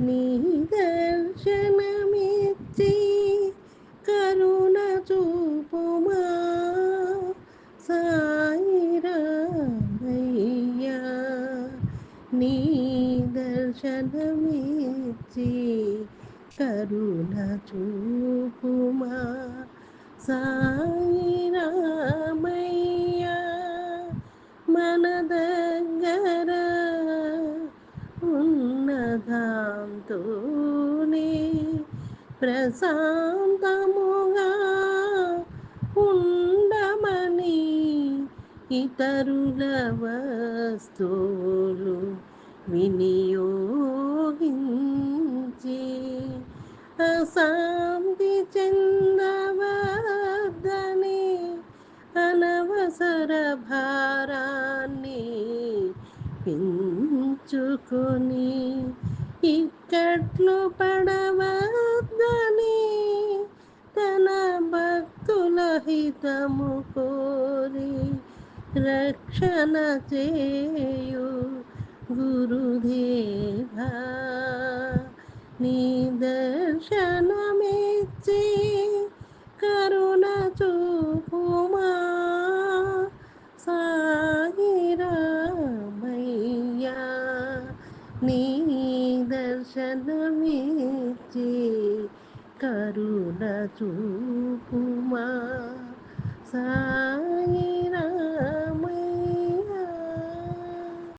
నీ దర్శనమిచ్చి కరుణ చూపుమా సాయిరామయ్యా. నీ దర్శనమిచ్చి కరుణ చూపుమా సాయిరామయ్యా. మన దగ్గర నీతోనే ప్రశాంతముగా ఉండమని ఇతరుల వస్తువులు వినియోగించి అశాంతి చెందవద్దని అనవసర భారాన్ని పెంచుకొని ఇక్కట్లు పడవద్దని తన భక్తుల హితము కోరి రక్షణ చేయు గురుదేవా నీ దర్శనమిచ్చి కరుణ చూపుమా సాయిరామయ్యా నీ దర్శనమిచ్చి కరుణ చూపుమా. సా